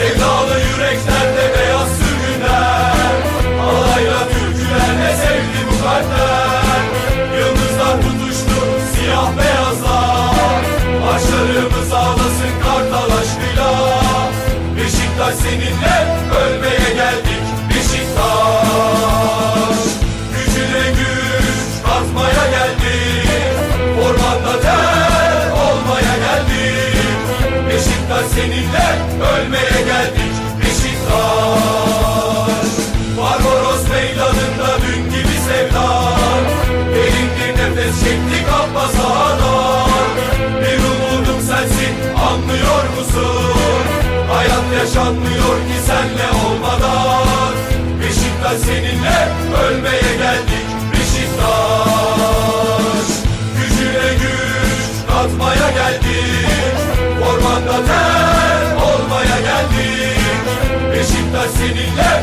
Sevdalı yüreklerde beyaz sürgünler Alayla türkülerle sevdi bu kalpler Yıldızlar tutuştu siyah beyazlar Başlarımız ağlasın kartal aşkıyla. Beşiktaş seninle ölmeye geldik Beşiktaş. Gücüne güç katmaya geldik Ormanda ter olmaya geldik. Beşiktaş seninle ölmeye yaşanmıyor ki senle olmadan. Beşiktaş seninle ölmeye geldik Beşiktaş. Gücüne güç katmaya geldik Ormanda ter olmaya geldik. Beşiktaş seninle